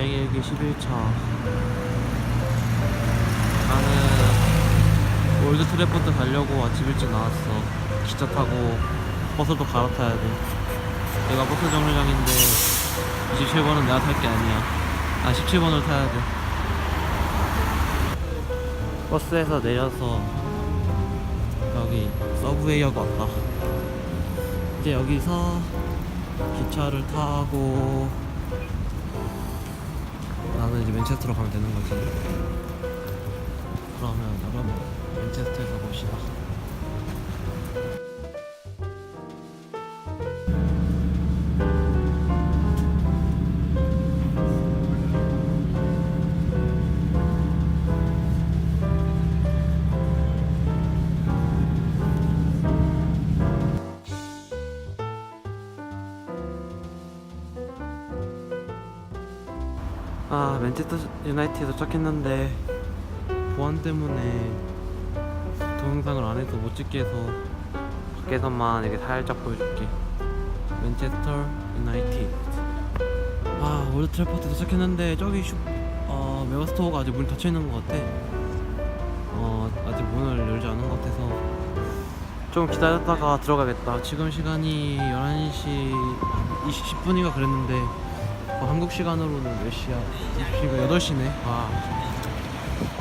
여행 일기 11차. 나는 올드 트래포드 가려고 아침 일찍 나왔어. 기차 타고 버스도 갈아타야 돼. 내가 버스 정류장인데 27번은 내가 탈 게 아니야. 아 17번을 타야 돼. 버스에서 내려서 여기 서브웨이역 왔다. 이제 여기서 기차를 타고 맨체스터로 가면 되는 거지. 그러면 여러분 맨체스터에서 봅시다. 아 맨체스터 유나이티드 도착했는데 보안 때문에 동영상을 안 해서 못 찍게 해서 밖에서만 이렇게 살짝 보여줄게. 맨체스터 유나이티드. 아 월드 트래포드 도착했는데 저기 슈, 어, 메가스토어가 아직 문이 닫혀 있는 것 같아. 어 아직 문을 열지 않은 것 같아서 좀 기다렸다가 들어가겠다. 지금 시간이 11시 20분인가 그랬는데 어, 한국 시간으로는 몇 시야? 20시가 8시네. 와.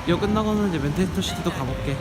이거 끝나고는 이제 맨체스터 시티도 가볼게.